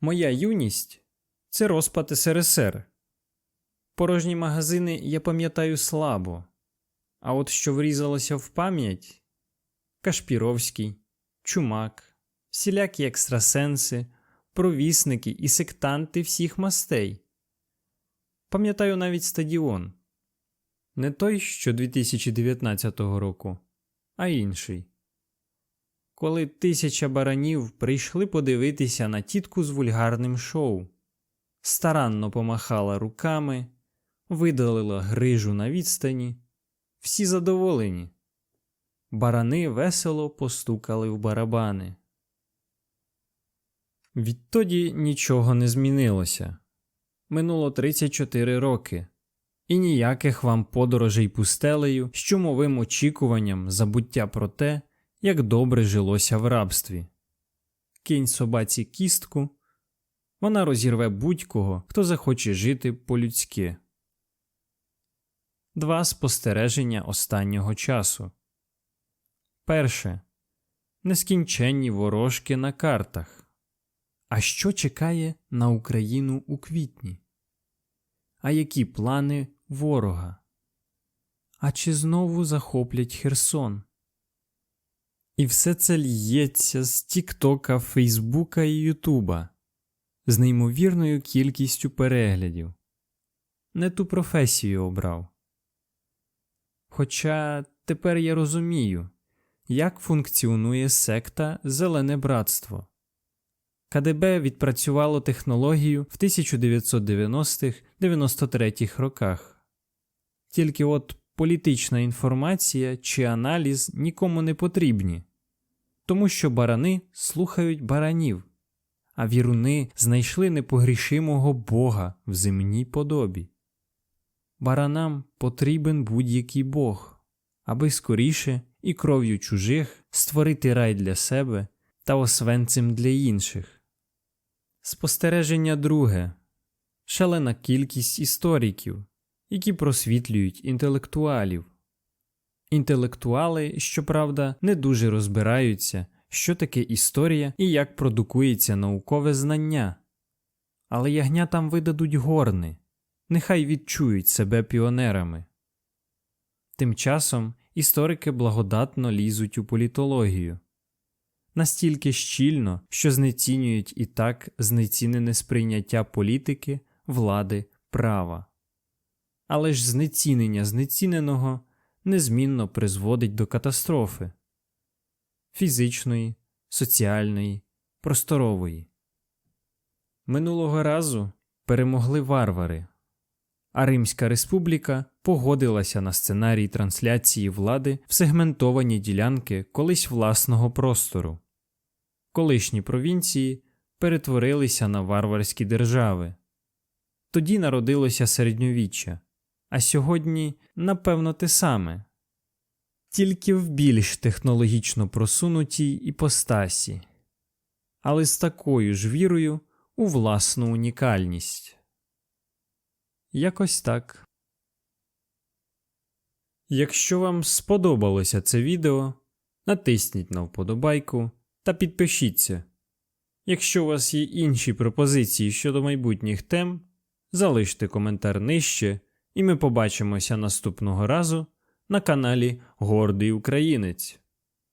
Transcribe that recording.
Моя юність це розпад СРСР. Порожні магазини я пам'ятаю слабо, а от що врізалося в пам'ять Кашпіровський, Чумак, всілякі екстрасенси, провісники і сектанти всіх мастей. Пам'ятаю навіть стадіон. Не той, що 2019 року, а інший. Коли тисяча баранів прийшли подивитися на тітку з вульгарним шоу, старанно помахала руками, видалила грижу на відстані, всі задоволені. Барани весело постукали в барабани. Відтоді нічого не змінилося. Минуло 34 роки, і ніяких вам подорожей пустелею з чумовим очікуванням забуття про те, як добре жилося в рабстві. Кинь собаці кістку, вона розірве будь-кого, хто захоче жити по-людськи. Два спостереження останнього часу. Перше. Нескінченні ворожки на картах. А що чекає на Україну у квітні? А які плани ворога? А чи знову захоплять Херсон? І все це л'ється з Тіктока, Фейсбука і Ютуба з неймовірною кількістю переглядів. Не ту професію обрав. Хоча тепер я розумію, як функціонує секта Зелене Братство. КДБ відпрацювало технологію в 1990-93 роках. Тільки от політична інформація чи аналіз нікому не потрібні, тому що барани слухають баранів, а віруни знайшли непогрішимого Бога в земній подобі. Баранам потрібен будь-який Бог, аби скоріше і кров'ю чужих створити рай для себе та освенцем для інших. Спостереження друге шалена кількість істориків, які просвітлюють інтелектуалів. Інтелектуали, щоправда, не дуже розбираються, що таке історія і як продукується наукове знання. Але ягнятам видадуть горни, нехай відчують себе піонерами. Тим часом історики благодатно лізуть у політологію настільки щільно, що знецінюють і так знецінене сприйняття політики, влади, права. Але ж знецінення знеціненого незмінно призводить до катастрофи фізичної, соціальної, просторової. Минулого разу перемогли варвари, а Римська республіка погодилася на сценарій трансляції влади в сегментовані ділянки колись власного простору. Колишні провінції перетворилися на варварські держави. Тоді народилося середньовіччя, а сьогодні, напевно, те саме, тільки в більш технологічно просунутій іпостасі, але з такою ж вірою у власну унікальність. Якось так. Якщо вам сподобалося це відео, натисніть на вподобайку та підпишіться. Якщо у вас є інші пропозиції щодо майбутніх тем, залиште коментар нижче, і ми побачимося наступного разу на каналі Гордий Українець.